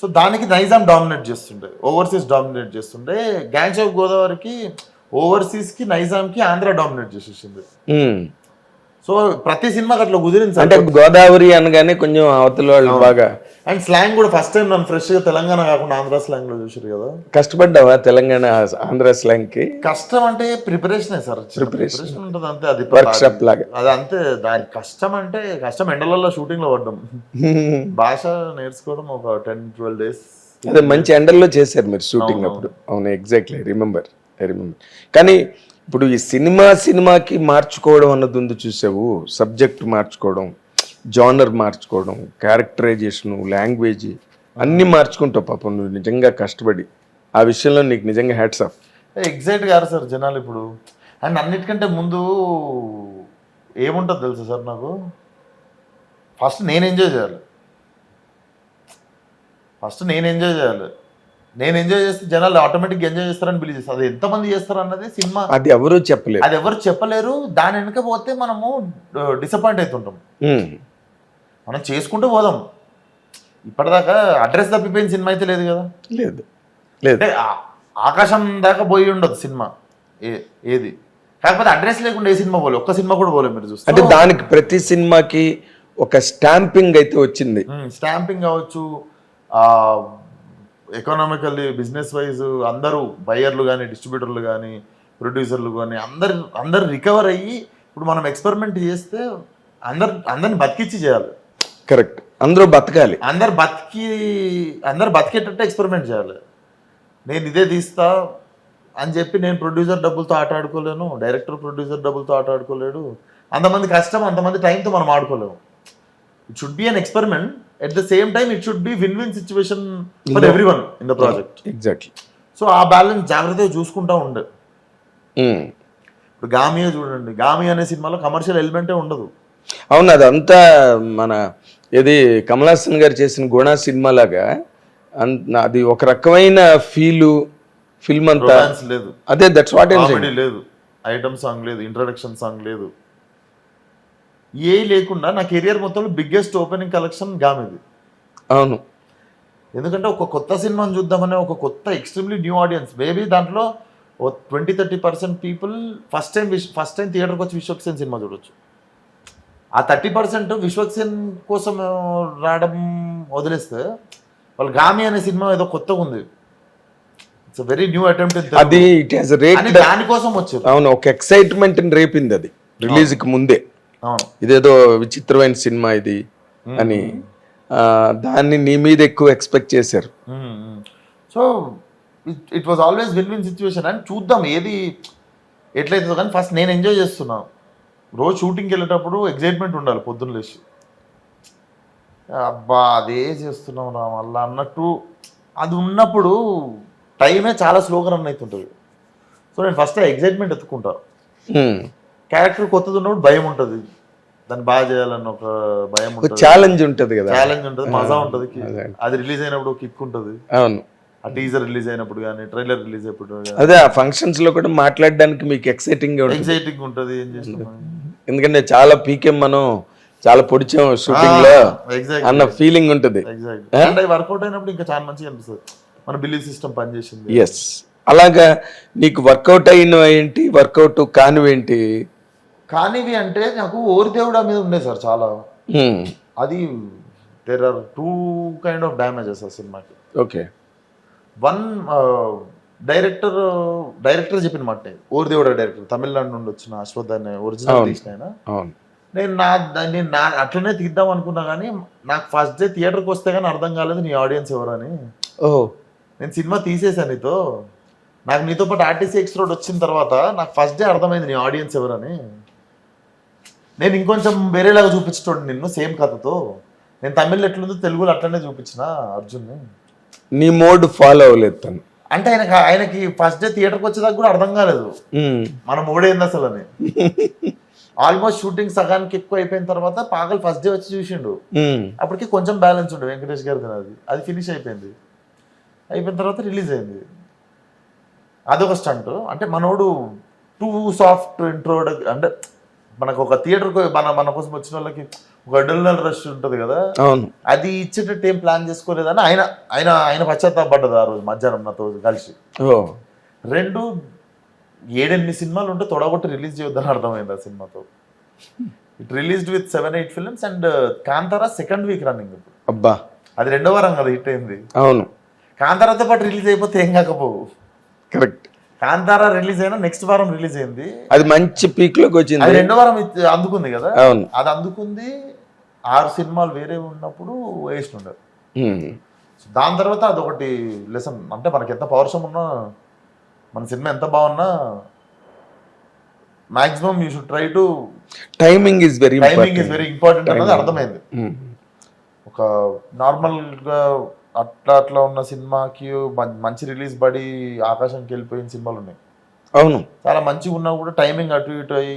So దానికి Nizam dominate చేస్తుండే overseas dominate చేస్తుండే. గ్యాంగ్స్ ఆఫ్ గోదావరికి ఓవర్సీస్కి నైజాంకి ఆంధ్ర డామినేట్ చేసేసింది. సో ప్రతి సినిమాకి అట్లా కుదిరింది అంటే గోదావరి అనగానే కొంచెం అవతల వాళ్ళు బాగా అండ్ స్లాంగ్ కూడా ఫస్ట్ టైం నన్ను ఫ్రెష్గా తెలంగాణ కాకుండా ఆంధ్ర స్లాంగ్లో చూసారు కదా. కష్టపడ్డావా తెలంగాణ ఆంధ్ర స్లాంగ్కి? కష్టం అంటే ప్రిపరేషనే సార్. ప్రిపరేషన్ ఉంటుంది అంతే అది Workshop లాగా. అది అంతే దాని కష్టం అంటే కష్టం ఎండలలో షూటింగ్లో పడ్డం. భాష నేర్చుకోవడం ఒక టెన్ ట్వెల్వ్ డేస్ అదే మంచి ఎండల్లో చేశారు మీరు షూటింగ్ అప్పుడు. అవును ఎగ్జాక్ట్లీ రిమెంబర్ ఐ రిమెంబర్ కానీ ఇప్పుడు ఈ సినిమా సినిమాకి మార్చుకోవడం అన్నది ఉంది చూసావు. సబ్జెక్ట్ మార్చుకోవడం జానర్ మార్చుకోవడం క్యారెక్టరైజేషను లాంగ్వేజ్ అన్నీ మార్చుకుంటావు పాపం నువ్వు. నిజంగా కష్టపడి. ఆ విషయంలో నీకు నిజంగా హ్యాట్స్ ఆఫ్ ఎగ్జైట్ గారు సార్ జనాలు ఇప్పుడు. అండ్ అన్నిటికంటే ముందు ఏముంటుంది తెలుసా సార్ నాకు? ఫస్ట్ నేను ఎంజాయ్ చేయాలి. ఫస్ట్ నేను ఎంజాయ్ చేయాలి. నేను ఎంజాయ్ చేస్తే జనాలు ఆటోమేటిక్గా ఎంజాయ్ చేస్తారని బిలీవ్ చేస్తారు. అది ఎంతమంది చేస్తారు అన్నది సినిమా అది ఎవరూ చెప్పలేదు అది ఎవరు చెప్పలేరు. దాని వెనక పోతే మనము డిసప్పాయింట్ అవుతుంటాం. మనం చేసుకుంటూ పోదాం. ఇప్పటిదాకా అడ్రస్ తప్పిపోయిన సినిమా అయితే లేదు కదా. లేదు. లేదు. ఆకాశం దాకా పోయి ఉండదు సినిమా. ఏ ఏది? కాకపోతే అడ్రస్ లేకుండా ఏ సినిమా పోలే. ఒక్క సినిమా కూడా పోలే మీరు చూస్తే. అంటే దానికి ప్రతి సినిమాకి ఒక స్టాంపింగ్ అయితే వచ్చింది. స్టాంపింగ్ కావచ్చు ఎకనామికల్లీ బిజినెస్ వైజ్ అందరూ బయ్యర్లు కానీ డిస్ట్రిబ్యూటర్లు కానీ ప్రొడ్యూసర్లు కానీ అందరు అందరు రికవర్ అయ్యి ఇప్పుడు మనం ఎక్స్పెరిమెంట్ చేస్తే అందరు అందరిని బతికిచ్చి చేయాలి. కరెక్ట్ అందరూ బతకాలి. అందరు బతికి అందరు బతికేటట్టు ఎక్స్పెరిమెంట్ చేయాలి. నేను ఇదే తీస్తా అని చెప్పి నేను ప్రొడ్యూసర్ డబ్బులతో ఆట ఆడుకోలేను డైరెక్టర్ ప్రొడ్యూసర్ డబ్బులతో ఆట ఆడుకోలేడు. అంతమంది కష్టం అంతమంది టైంతో మనం ఆడుకోలేము. It should be an experiment at the same time it should be win win situation for everyone in the project exactly so ఆ బ్యాలెన్స్ జాగ్రత్తగా చూసుకుంటా ఉండే. ఇప్పుడు గామియా చూడండి. గామి అనే సినిమాలో కమర్షియల్ ఎలిమెంటే ఉండదు. అవును అదంతా మన ఇది కమల్ హాసన్ గారు చేసిన గుణ సినిమా లాగా అది ఒక రకమైన ఫీలు ఫిల్మ్ అంతా. లేదు. అదే దట్స్ వాట్ లేదు. ఐటమ్ సాంగ్ లేదు ఇంట్రడక్షన్ సాంగ్ లేదు. ఏ లేకుండా నా కెరియర్ మొత్తంలో బిగ్గెస్ట్ ఓపెనింగ్ కలెక్షన్ గామిది అవును. ఎందుకంటే ఒక కొత్త సినిమాని చూద్దామనే ఒక కొత్త ఎక్స్ట్రీమ్లీ న్యూ ఆడియన్స్ మేబీ దాంట్లో ఓ twenty thirty percent people first time wish first time థియేటర్కి వచ్చి విశ్వక్సేన్ సినిమా చూడొచ్చు. ఆ థర్టీ పర్సెంట్ విశ్వక్సేన్ కోసం రావడం వదిలేస్తే వాళ్ళు గామి అనే సినిమా ఏదో కొత్తగా ఉంది. ఇట్స్ వెరీ న్యూ అటెంప్ట్ అది ఇట్ హాస్ రేట్ అని దానికోసం వచ్చారు. అవును ఒక ఎక్సైట్మెంట్ రేపింది అది. రిలీజ్కి ముందే. ఇదేదో విచిత్రమైన సినిమా ఇది అని దాన్ని నీ మీద ఎక్కువ ఎక్స్పెక్ట్ చేశారు. So it was always win win situation అని చూద్దాం ఏది ఎట్లయితుందో కానీ ఫస్ట్ నేను ఎంజాయ్ చేస్తున్నా. రోజు షూటింగ్కి వెళ్ళేటప్పుడు ఎగ్జైట్మెంట్ ఉండాలి పొద్దున్న లేచి. అబ్బా అదే చేస్తున్నాం రా మళ్ళా అన్నట్టు. అది ఉన్నప్పుడు టైమే చాలా స్లోగా రన్ అవుతుంటుంది. సో నేను ఫస్ట్ ఎగ్జైట్మెంట్ ఎత్తుకుంటా. Hmm. క్యారెక్టర్ కొత్తది ఉన్నప్పుడు భయం ఉంటుంది. దాన్ని బాగా చేయాలన్న ఒక భయం ఛాలెంజ్ ఉంటది. కదా. ఛాలెంజ్ ఉంటుంది. మజా ఉంటుంది అదే. అది రిలీజ్ అయినప్పుడు కిక్ ఉంటుంది. అవును. ఆ టీజర్ రిలీజ్ అయినప్పుడు కానీ ట్రైలర్ రిలీజ్ అయినప్పుడు అదే ఆ ఫంక్షన్స్లో కూడా మాట్లాడడానికి మీకు ఎక్సైటింగ్గా ఉంటుంది. ఏం చేస్తున్నాం ఎందుకంటే చాలా పీకే మనం చాలా పొడిచాం షూటింగ్లో ఎగ్జాక్ట్ అన్న ఫీలింగ్ ఉంటుంది. వర్కౌట్ అయినప్పుడు ఇంకా చాలా మంచిగా అనిపిస్తుంది. మన బిలీవ్ సిస్టమ్ పనిచేసింది. ఎస్ అలాగా నీకు వర్కౌట్ అయిన ఏంటి వర్కౌట్ కానివేంటి కానివి అంటే నాకు ఓరి దేవుడా మీద ఉండే సార్ చాలా. అది there are two kind of damages ఆ సినిమాకి. ఓకే. వన్ డైరెక్టర్ డైరెక్టర్ చెప్పిన మాట ఓరి దేవుడా డైరెక్టర్ తమిళనాడు నుండి వచ్చిన అశ్వత్ అనే ఒరిజినల్. తీసిన ఆయన. నేను నా నేను నా అట్లనే తీద్దాం అనుకున్నా కానీ నాకు ఫస్ట్ డే థియేటర్కి వస్తే కానీ అర్థం కాలేదు నీ ఆడియన్స్ ఎవరని. ఓహో. నేను సినిమా తీసేసాను నీతో. నాకు నీతో పాటు ఆర్టీసీ ఎక్స్ రోడ్ వచ్చిన తర్వాత నాకు ఫస్ట్ డే అర్థమైంది నీ ఆడియన్స్ ఎవరని. నేను ఇంకొంచెం వేరేలాగా చూపించటోడు నిన్ను సేమ్ కథతో. నేను తమిళ్ ఎట్లుందో తెలుగులో అట్లనే చూపించిన అర్జున్ని. నీ మోడ్ ఫాలో అవ్వలేదు తను. అంటే ఆయనకి ఆయనకి ఫస్ట్ డే థియేటర్కి వచ్చేదాకా కూడా అర్థం కాలేదు. మనం ఓడేంది అసలు అని. ఆల్మోస్ట్ షూటింగ్ సగానికి ఎక్కువ అయిపోయిన తర్వాత పాగల్ ఫస్ట్ డే వచ్చి చూసిండు. అప్పటికి కొంచెం బ్యాలెన్స్ ఉండే వెంకటేష్ గారిది అది అది ఫినిష్ అయిపోయింది. అయిపోయిన తర్వాత రిలీజ్ అయింది. అదొక స్టంట్. అంటే మనోడు టూ సాఫ్ట్ ఇంట్రోడ్ అంటే మనకు ఒక థియేటర్కి మన మన కోసం వచ్చిన వాళ్ళకి ఒక అడ్రినల్ రష్ ఉంటుంది కదా. అవును. అది ఇచ్చేటట్టు ఏం ప్లాన్ చేసుకోలేదని ఆయన ఆయన ఆయన పశ్చాత్తాపడ్డది ఆ రోజు మధ్యాహ్నం నాతో కలిసి. రెండు ఏడెనిమిది సినిమాలు ఉంటే తొడగొట్టి రిలీజ్ చేయొద్దని అర్థమైంది ఆ సినిమాతో. It released with seven eight films and Kantara second week running ఇప్పుడు. అబ్బా. అది రెండో వారం కదా హిట్ అయింది. అవును. కాంతారాతో పాటు రిలీజ్ అయిపోతే ఏం కాకపోవు. కరెక్ట్. కాంతారా రిలీజ్ అయినా నెక్స్ట్ వారం రిలీజ్ అయింది. అది మంచి పీక్లోకి అది వచ్చింది రెండో వారం అందుకుంది కదా? అవును. అది అందుకుంది. ఆరు సినిమాలు వేరే ఉన్నప్పుడు వేస్ట్ ఉండదు. దాని తర్వాత అదొకటి లెసన్ అంటే మనకి ఎంత పౌరుషం ఉన్నా మన సినిమా ఎంత బాగున్నా maximum you should try to timing is very timing is very important అన్నది Timing. అర్థమైంది. ఒక నార్మల్గా అట్లా అట్లా ఉన్న సినిమాకి మంచి రిలీజ్ పడి ఆకాశంకి వెళ్ళిపోయిన సినిమాలు ఉన్నాయి. అవును. చాలా మంచిగా ఉన్నా కూడా టైమింగ్ అటు ఇటు అయ్యి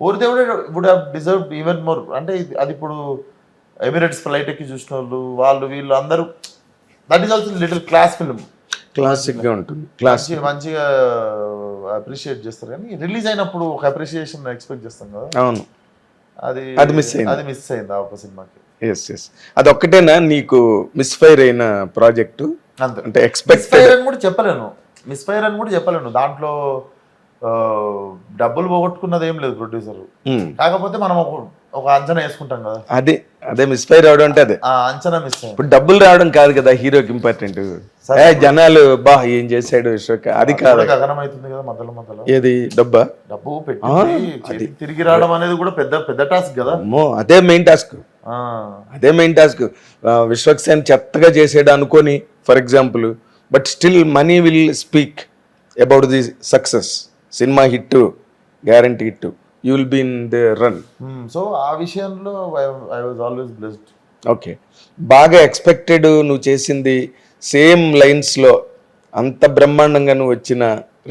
ఓరితే would have deserve even more అంటే అది ఇప్పుడు ఎమిరేట్స్ ఫ్లైట్ ఎక్కి చూసిన వాళ్ళు వాళ్ళు వీళ్ళు అందరూ that is also little class film క్లాసిక్గా ఉంటుంది. క్లాస్ మంచి మంచిగా అప్రిషియేట్ చేస్తారు కానీ రిలీజ్ అయినప్పుడు ఒక అప్రిషియేషన్ ఎక్స్పెక్ట్ చేస్తాం కదా. అవును. అది అది miss అయింది. అది మిస్ అయింది ఆ ఒక సినిమాకి. ఎస్ ఎస్ అదొక్కటేనా నీకు మిస్ఫైర్ అయిన ప్రాజెక్టు అంటే ఎక్స్పెక్టెడ్ మిస్ఫైర్ అని కూడా చెప్పలేను. మిస్ఫైర్ అని కూడా చెప్పలేను. దాంట్లో డబ్బులు పోగొట్టుకున్నది ఏం లేదు ప్రొడ్యూసర్ కాకపోతే మనం ఒక అంచనా వేసుకుంటాం కదా. అదే అదే మిస్ఫైర్ అవడం అంటే అదే. అంచనా మిస్ ఇప్పుడు డబ్బులు రావడం కాదు కదా హీరోకి ఇంపార్టెంట్ జనాలు బా ఏం చేశాడు అశోక్? అది కాదు. కూడా గగనం అవుతుంది కదా మధ్యలో మధ్యలో. ఏది? డబ్బా? డబ్బు పెట్టి తిరిగి రావడం అనేది కూడా పెద్ద పెద్ద టాస్క్ కదా. అదే మెయిన్ టాస్క్ అదే మెయిన్ టాస్క్ విశ్వక్సేన్ చెత్తగా చేసాడు అనుకొని for example but still money will speak about the success cinema hit guarantee hit you will be in the run. So ఆ విషయంలో I was always blessed okay బాగా expected నువ్వు చేసింది same లైన్స్లో అంత బ్రహ్మాండంగా నువ్వు వచ్చిన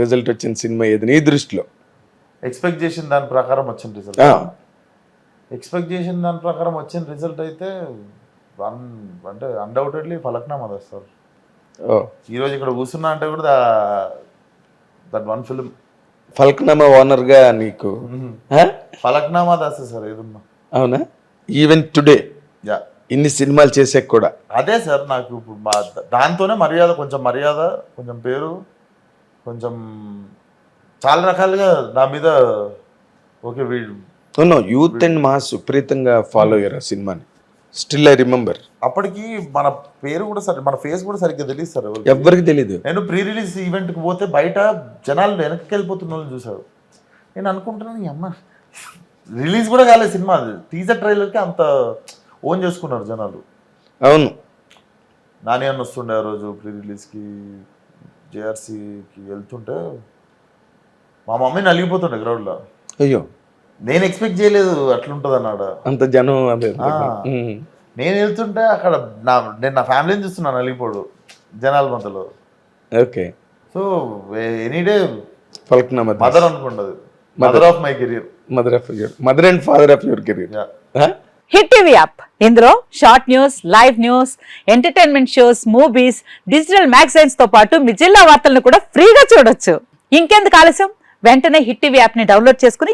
రిజల్ట్ వచ్చిన సినిమా ఏది? నీ దృష్టిలో. ఎక్స్పెక్ట్ చేసిన దాని ప్రకారం వచ్చిన రిజల్ట్ ఎక్స్పెక్ట్ చేసిన దాని ప్రకారం వచ్చిన రిజల్ట్ అయితే వన్ అంటే అన్డౌటెడ్లీ ఫలక్నామా సార్. ఓ. ఈ రోజు ఇక్కడ కూర్చున్నా అంటే కూడా దట్ వన్ ఫిల్మ్ ఫల్క్నామా ఓనర్గా నీకు? ఫలక్నామా దాసే సార్ ఏదున్నా అవునా? Even today yeah. ఇన్ని సినిమాలు చేసాక కూడా. అదే సార్ నాకు ఇప్పుడు మా దాంతోనే మర్యాద కొంచెం మర్యాద కొంచెం పేరు కొంచెం చాలా రకాలుగా నా మీద ఓకే వీడు నో యూత్ అండ్ మాస్ విపరీతంగా ఫాలో అయ్యారు ఆ సినిమాని. స్టిల్ ఐ రిమెంబర్ అప్పటికి మన పేరు కూడా సరి మన ఫేస్ కూడా సరిగ్గా తెలియదు సార్ ఎవరికి. తెలీదు. నేను ప్రీ రిలీజ్ ఈవెంట్కి పోతే బయట జనాలు వెనక్కి వెళ్ళిపోతున్న వాళ్ళని చూశారు. నేను అనుకుంటున్నాను అమ్మ రిలీజ్ కూడా కాలేదు సినిమా టీజర్ ట్రైలర్కి అంత ఓన్ చేసుకున్నారు జనాలు. అవును. నాని అన్న వస్తుండే ఆ రోజు ప్రీ రిలీజ్కి జేఆర్సీకి వెళ్తుంటే మా మమ్మీ నలిగిపోతుండే గ్రౌండ్లో అయ్యో. నేను ఎక్స్పెక్ట్ చేయలేదు అట్లుంటుంది అన్నాడు అంత జనం అదే. నేను వెళ్తుంటే అక్కడ నా నేను నా ఫ్యామిలీని చూస్తున్నాను నలిగిపోడు జనాల మధ్యలో. Okay. So any day Falaknuma mother అనుకుంటది. Mother. Of my career mother of your mother and father of your career hit TV app. ఇందులో short news live news entertainment shows movies digital మ్యాగజైన్స్తో పాటు మీ జిల్లా వార్తలను కూడా ఫ్రీగా చూడొచ్చు. ఇంకెందుకు ఆలస్యం? వెంటనే హిట్ టీవీ యాప్ని డౌన్లోడ్ చేసుకుని